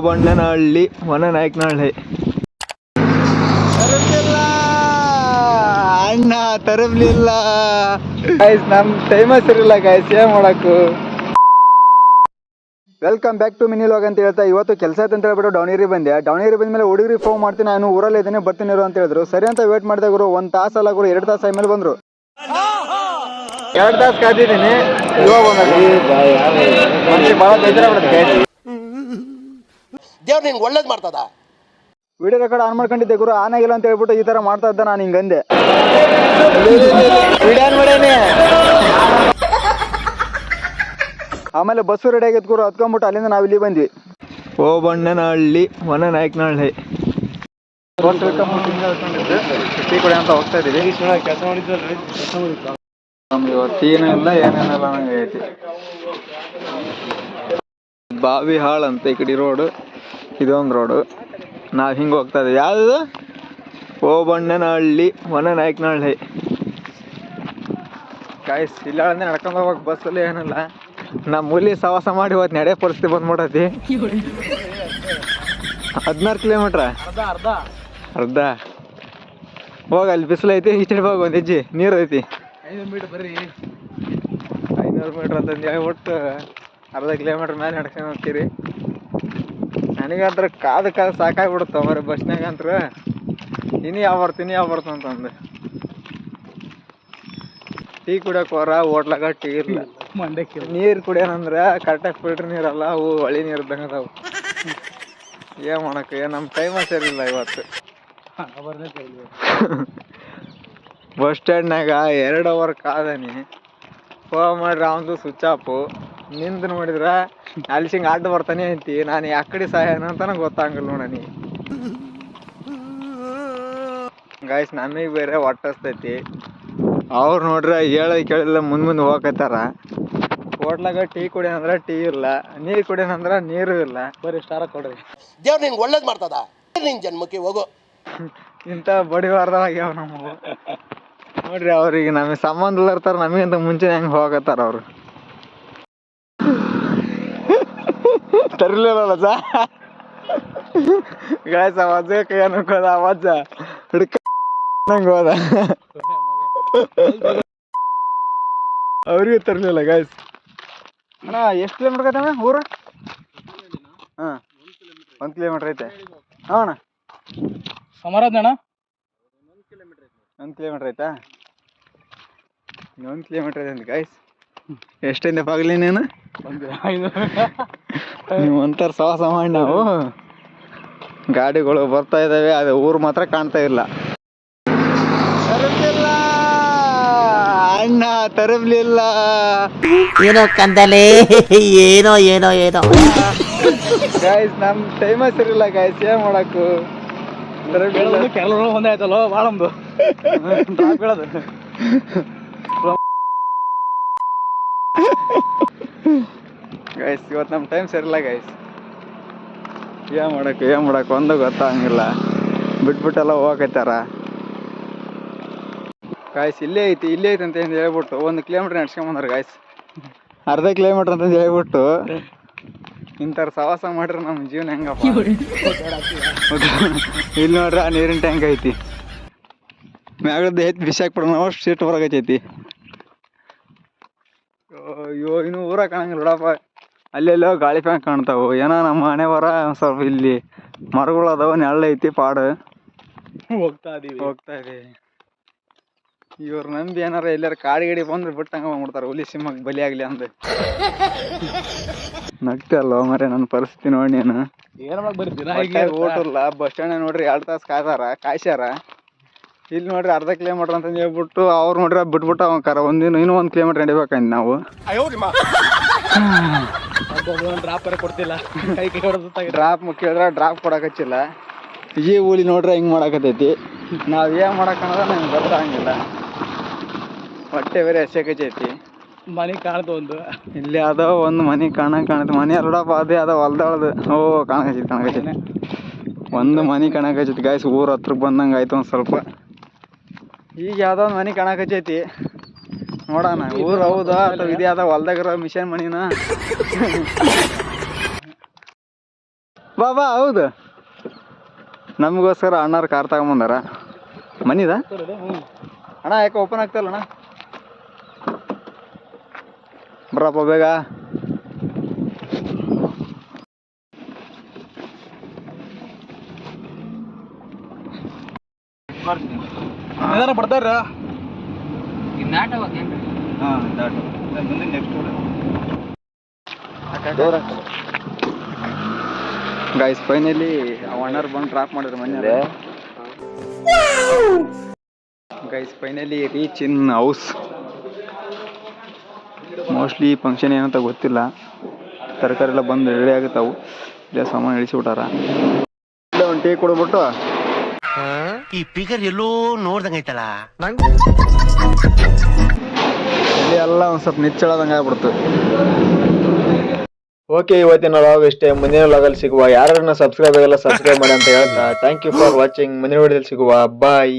ಓಬಣ್ಣನಹಳ್ಳಿ ವನನಾಯಕನಹಳ್ಳಿ. ತರಲಿಲ್ಲ ಅಣ್ಣ ತರಲಿಲ್ಲ ಗಾಯ್ಸ್ ನಮ್ ಟೈಮಸ್ ಇರಲಿಲ್ಲ ಗಾಯ್ಸ್ ಏನ್ ಮಾಡಕ್ಕು? Welcome back to mini vlog ಅಂತ ಹೇಳ್ತಾ ಇವತ್ತು ಕೆಲಸ ಆಯ್ತು ಅಂತ ಹೇಳ್ಬಿಟ್ಟು ಡೌನಿರಿ ಬಂದೆ. ಡೌನಿರಿ ಬಂದ ಮೇಲೆ ಹುಡುಗರಿ ಫೋನ್ ಮಾಡ್ತೀನಿ ನಾನು ಊರಲ್ಲಿ ಇದ್ದೀನಿ ಬರ್ತೀನಿ ಇರು ಅಂತ ಹೇಳಿದ್ರು. ಸರಿ ಅಂತ ವೇಟ್ ಮಾಡಿದೆ ಗುರು ಒಂದ್ ತಾಸು ಅಲ್ಲ ಗುರು ಎರಡು ತಾಸು ಆಮೇಲೆ ಬಂದ್ರು. ಎರಡು ತಾಸು ಕಾದಿದ್ದೀನಿ ಇವಾಗ ಭಾಳ ಬೇಜಾರಾಗ್ಬಿಡುತ್ತೆ. ದೇವ್ರು ನಿನ್ಗೆ ಒಳ್ಳೇದು ಮಾಡ್ತದ? ವಿಡಿಯೋ ರೆಕಾರ್ಡ್ ಆನ್ ಮಾಡ್ಕೊಂಡಿದ್ದೆ ಗುರು ಆನ್ ಆಗಿಲ್ಲ ಅಂತ ಹೇಳ್ಬಿಟ್ಟು ಈ ತರ ಮಾಡ್ತಾ ಇದ್ದ ನಾನು ಹಿಂಗಂದೆ ವಿಡಿಯೋ ಆನ್ ಮಾಡೇನಿ. ಆಮೇಲೆ ಬಸ್ಸು ರೆಡಿ ಆಗಿತ್ತು ಗುರು ಹತ್ಕೊಂಡ್ಬಿಟ್ಟು ಅಲ್ಲಿಂದ ನಾವು ಇಲ್ಲಿ ಬಂದ್ವಿ. ಓ ಬಣ್ಣನಹಳ್ಳಿ ವನನಾಯಕನಹಳ್ಳಿ ಟೀ ಕುಡಿ ಅಂತ ಹೋಗ್ತಾ ಇದೀವಿ ನಮ್ಗೆ ಇವತ್ತು ಏನು ಇಲ್ಲ ಏನೇನಿಲ್ಲ ನಂಗೆ ಐತಿ. ಬಾವಿ ಹಾಳ್ ಅಂತ ಈ ಕಡೆ ರೋಡು ಇದೊಂದು ರೋಡು ನಾವು ಹಿಂಗೆ ಹೋಗ್ತಾ ಇದ್ದೀವಿ. ಯಾವುದು? ಓಬಣ್ಣನಹಳ್ಳಿ ವನನಾಯಕನಹಳ್ಳಿ ಕಾಯ್ಸ್ ಇಲ್ಲ ಅಂದ್ರೆ ನಡ್ಕೊಂಡು ಹೋಗ್ಬೇಕು ಬಸ್ಸಲ್ಲಿ ಏನಿಲ್ಲ. ನಮ್ಮ ಮೂಲಿ ಸವಾಸ ಮಾಡಿ ಇವತ್ತು ನಡೆ ಪರಿಸ್ಥಿತಿ ಬಂದ್ಬಿಡತಿ ಹದಿನಾರು ಕಿಲೋಮೀಟ್ರ ಅರ್ಧ. ಹೋಗ ಅಲ್ಲಿ ಬಿಸಿಲು ಐತಿ ಈಚೆ ಹೋಗಿ ಒಂದು ಹೆಜ್ಜೆ. ನೀರು ಐತಿ. ಐನೂರು ಮೀಟ್ರ್ ಅಂತಂದು ಹೇಳ್ಬಿಟ್ಟು ಅರ್ಧ ಕಿಲೋಮೀಟ್ರ್ ಮೇಲೆ ನಡ್ಕೊಂಡು ಹೋಗ್ತೀರಿ. ನನಗಂತ್ರ ಕಾದು ಕಾದು ಸಾಕಾಗ್ಬಿಡುತ್ತೆ ಮರಿ ಬಸ್ನಾಗ ಅಂತ್ರ ಇನಿ ಯಾವ ಬರ್ತೀನಿ ಯಾವ ಬರ್ತ ಅಂತಂದು. ಟೀ ಕುಡಿಯೋಕೆ ಹೊರ ಹೋಟ್ಲಾಗ ಟೀ ಇಲ್ಲ. ನೀರು ಕುಡಿಯೋಣಂದ್ರ ಕರೆಕ್ಟಾಗಿ ಫಿಲ್ಟರ್ ನೀರಲ್ಲ ಅವು ಹೊಳಿ ನೀರು ಇದ್ದಂಗೆ ಅದಾವು. ಏನ್ ಮಾಡಕ್ಕೆ ನಮ್ಮ ಟೈಮ ಸರಿಯಿಲ್ಲ ಇವತ್ತು. ಬಸ್ ಸ್ಟ್ಯಾಂಡ್ನಾಗ ಎರಡು ಅವರ್ ಕಾದನಿ. ಫೋನ್ ಮಾಡ್ರಿ ಅವನದು ಸ್ವಿಚ್ ಆಫು ನಿಂದು ನೋಡಿದ್ರ ಅಲ್ಲಿ ಸಿಂಗ್ ಅಡ್ಡ ಬರ್ತಾನೆ ಅಂತಿ. ನಾನು ಯಾಕಡೆ ಕಡೆ ಸಹಾಯನ ಅಂತಾನೆ ಗೊತ್ತಾಗಲ್ಲ ನೋಡನಿ ಗಾಯ್ಸ್ ನಮಗೆ ಬೇರೆ ಹೊಟ್ಟಸ್ತೈತಿ. ಅವ್ರು ನೋಡ್ರೆ ಹೇಳ ಕೇಳಿಲ್ಲ ಮುಂದ್ ಮುಂದೆ ಹೋಗತ್ತಾರ ಹೋಟ್ಲಾಗ ಟೀ ಕುಡಿಯೋಣಂದ್ರ ಟೀ ಇಲ್ಲ ನೀರು ಕುಡಿಯೋಣಂದ್ರ ನೀರು ಇಲ್ಲ. ಬರೀ ಸ್ಟಾರ ಕೊಡ್ರಿ. ದೇವ್ರು ನಿಂಗೆ ಒಳ್ಳೇದು ಮಾಡ್ತದ? ನಿನ್ ಜನ್ಮಕ್ಕೆ ಹೋಗು. ಇಂಥ ಬಡಿವಾರ್ದವಾಗ್ಯಾವ ನಮಗೆ ನೋಡ್ರಿ ಅವ್ರಿಗೆ ನಮಗೆ ಸಂಬಂಧ ಇರ್ತಾರೆ ನಮಗಿಂತ ಮುಂಚೆ ಹೆಂಗೆ ಹೋಗತ್ತಾರ ಅವರು. ತರಲಿಲ್ಲ ಸಾ. ಗಾಯ್ಸ್ ಅವಾಜ ಕೈ ಅನ್ಕೋದ ಅವಾಜ ಹಿಡ್ಕ ನಂಗೆ ಹೋದ. ಅವ್ರಿಗೆ ತರಲಿಲ್ಲ ಗಾಯ್ಸ್ ಅಣ್ಣ ಎಷ್ಟು ಕಿಲೋಮೀಟರ್ ಐತೆ ಅಣ್ಣ ಊರು? ಹಾಂ ಒಂದು ಕಿಲೋಮೀಟ್ರ್ ಐತೆ. ಹಾಂ ಅಣ್ಣ. ಸಮಾರಾಧನ ಒಂದು ಕಿಲೋಮೀಟ್ರ್ ಆಯ್ತಾ ಇನ್ನೊಂದು ಕಿಲೋಮೀಟ್ರ್ ಐತೆ ಅಂತ ಗಾಯ್ಸ್ ಎಷ್ಟಿಂದ ಬಾಗ್ಲಿ ನೀನು? ನೀವು ಒಂಥರ ಸಾಹಸ ಮಾಡಿ ನಾವು ಗಾಡಿಗಳು ಬರ್ತಾ ಇದ್ದಾವೆ ಅದು ಊರು ಮಾತ್ರ ಕಾಣ್ತಾ ಇಲ್ಲ. ತರಲಿಲ್ಲ ಅಣ್ಣ ತರಲಿಲ್ಲ ಏನೋ ಕಂದಲೆ ಏನೋ ಏನೋ ಏನೋ. ಗಾಯ್ಸ್ ನಮ್ ಟೈಮ ಸರಿಲ್ಲ ಗಾಯ್ಸ್ ಏನ್ ಮಾಡಕ್ಕು? ತರಲಿಲ್ಲ ಕೆಲವರು ಒಂದೇ ಆಯ್ತಲ್ಲ ಭಾಳ ಒಂದು ಹೇಳೋದು ಗೈಸ್ ಇವತ್ತು ನಮ್ಮ ಟೈಮ್ ಸರಿಲ್ಲ ಗೈಸ್ ಏನು ಮಾಡಕ್ಕೆ ಏನು ಮಾಡೋಕೆ, ಒಂದು ಗೊತ್ತಾಗಂಗಿಲ್ಲ ಬಿಟ್ಬಿಟ್ಟೆಲ್ಲ ಹೋಗತ್ತಾರ ಗಾಯ್ಸ್ ಇಲ್ಲೇ ಐತಿ ಇಲ್ಲೇ ಐತಿ ಅಂತ ಏನು ಹೇಳ್ಬಿಟ್ಟು ಒಂದು ಕಿಲೋಮೀಟ್ರ್ ನಡ್ಸ್ಕೊಂಬಂದ್ರೆ ಗಾಯ್ಸ್ ಅರ್ಧ ಕಿಲೋಮೀಟ್ರ್ ಅಂತ ಹೇಳ್ಬಿಟ್ಟು ಇಂಥವ್ರು ಸವಾಸ ಮಾಡ್ರೆ ನಮ್ಮ ಜೀವನ ಹೆಂಗಪ್ಪ? ಇಲ್ಲಿ ನೋಡ್ರಿ, ಆ ನೀರಿನ ಟ್ಯಾಂಕ್ ಐತಿ. ಮ್ಯಾಗದ ಐತಿ ಬಿಸಾಕ್ ನಾವು ಅಷ್ಟು ಸೀಟ್ ಹೊರಗೈತಿ ಅಯ್ಯೋ, ಇನ್ನು ಊರಾಗ ಕಾಣಂಗಿಲ್ಲ ಬಿಡಪ್ಪ ಅಲ್ಲೆಲ್ಲೋ ಗಾಳಿ ಫ್ಯಾನ್ ಕಾಣ್ತಾವು. ಏನೋ ನಮ್ಮ ಮನೆ ಹೊರ ಸ್ವಲ್ಪ ಇಲ್ಲಿ ಮರಗಳು ಅದಾವ ನೆಳ್ಳ ಐತಿ ಪಾಡು. ಹೋಗ್ತಾ ಇದೀವಿ. ಹೋಗ್ತಾ ಇದೀವಿ. ಇವ್ರ ನಂಬಿ ಏನಾರ ಎಲ್ಲಾರ ಕಾಡಿ ಗಿಡಿ ಬಂದ್ರೆ ಬಿಟ್ಟಂಗ ಮಾಡ್ತಾರ ಹುಲಿ ಸಿಂಹಕ್ಕೆ ಬಲಿ ಆಗ್ಲಿ ಅಂದ. ನಗ್ತೆ ಅಲ್ವ ಮರೆ ನನ್ನ ಪರಿಸ್ಥಿತಿ ನೋಡಿ ನೀನು? ಏನ್ ಮಾಡಕ್ ದಿನ ಹೊಟ್ಯಾಗ ಊಟ ಇಲ್ಲ ಬಸ್ ಸ್ಟ್ಯಾಂಡ್ ನೋಡ್ರಿ ಎರಡು ತಾಸು ಕಾಯ್ದಾರ ಕಾಯ್ಸ್ಯಾರ? ಇಲ್ಲಿ ನೋಡ್ರಿ ಅರ್ಧ ಕಿಲೋಮೀಟರ್ ಅಂತ ಹೇಳ್ಬಿಟ್ಟು ಅವ್ರು ನೋಡ್ರಿ ಬಿಟ್ಬಿಟ್ಟು ಅವ ಕರ ಒಂದಿನ ಇನ್ನೂ ಒಂದು ಕಿಲೋಮೀಟರ್ ನಡಿಬೇಕಂದ್ ನಾವು. ಡ್ರಾಪ್ ಬೇರೆ ಕೊಡ್ತಿಲ್ಲ. ಕೈ ಕೈ ಡ್ರಾಪ್ ಕೇಳಿದ್ರೆ ಡ್ರಾಪ್ ಕೊಡಕಚ್ಚಿಲ್ಲ ಈ ಊಲಿ ನೋಡ್ರೆ ಹಿಂಗೆ ಮಾಡಕತ್ತೈತಿ. ನಾವು ಏನು ಮಾಡಕ್ಕನ್ನೋದ ನಂಗೆ ಗೊತ್ತಾಗಂಗಿಲ್ಲ. ಹೊಟ್ಟೆ ಬೇರೆ ಹಸಕಚ್ಚೈತಿ ಮನೆ ಕಾಣ್ತು ಒಂದು. ಇಲ್ಲಿ ಅದ ಒಂದು ಮನೆ ಕಾಣಕ್ ಕಾಣತ್ತೆ ಮನಿ ಅಲ್ಲಡಪ್ಪ ಅದೇ ಅದ ಹೊಲ್ದಾಳದು. ಓ ಕಾಣಕಚ್ಚೈತಿ ಕಾಣಕಚ್ಚೈತಿ ಒಂದು ಮನೆ ಕಾಣಕಚ್ಚೈತಿ ಗಾಯ್ಸ್ ಊರ್ ಹತ್ರಕ್ಕೆ ಬಂದಂಗೆ ಆಯ್ತು ಒಂದು ಸ್ವಲ್ಪ. ಈಗ ಯಾವ್ದೋ ಒಂದು ಮನೆ ಕಾಣಕಚ್ಚೈತಿ ನೋಡೋಣ ಊರ್ ಹೌದಾ ಅಥವಾ ಇದು? ಹೊಲ್ದಾಗ ಹೊಲ್ದಾಗಿರೋ ಮಿಷನ್ ಮಣಿನ? ಬಾಬಾ ಬಾ ಹೌದು. ನಮಗೋಸ್ಕರ ಅಣ್ಣಾರ ಕಾರ್ ತಗೊಂಬಂದಾರ. ಮನಿದ? ಅಣ್ಣ ಯಾಕೆ ಓಪನ್ ಆಗ್ತಲ್ಲ ಅಣ್ಣ ಬರಪ್ಪ ಬೇಗ. ನಿಧಾನ ಬರ್ತಾರ ಗೈಸ್ ಫೈನಲಿ ಅಣ್ಣಾರು ಬಂದು ಡ್ರಾಪ್ ಮಾಡಿದ್ರು ಮನೆ guys finally reach in house mostly function ಏನಂತ ಗೊತ್ತಿಲ್ಲ. ತರಕಾರಿ ಎಲ್ಲ ಬಂದು ರೆಡಿ ಆಗುತ್ತಾವು ಇಲ್ಲ ಸಾಮಾನು ಇಳಿಸಿಬಿಟ್ಟಾರ. ಇಲ್ಲೇ ಒಂದು ಟೀ ಕೊಡ್ಬಿಟ್ಟು ಈ ಫಿಗರ್ ಎಲ್ಲೋ ನೋಡ್ದಂಗೈತಲ್ಲ ಇಲ್ಲಿ ಎಲ್ಲ ಒಂದ್ ಸ್ವಲ್ಪ ನಿಚ್ಚಳದಂಗ ಆಗ್ಬಿಡ್ತು. ಓಕೆ ಇವತ್ತಿನ ಲಾಗ್ ಇಷ್ಟೇ. ಮುಂದಿನ ಲಾಗಲ್ಲಿ ಸಿಗುವ ಯಾರನ್ನ ಸಬ್ಸ್ಕ್ರೈಬ್ ಆಗಲ್ಲ ಸಬ್ಸ್ಕ್ರೈಬ್ ಮಾಡಿ ಅಂತ ಹೇಳ್ತಾ. ಥ್ಯಾಂಕ್ ಯು ಫಾರ್ ವಾಚಿಂಗ್ ಮುಂದಿನ ವಿಡಿಯೋದಲ್ಲಿ ಸಿಗುವ. ಬಾಯ್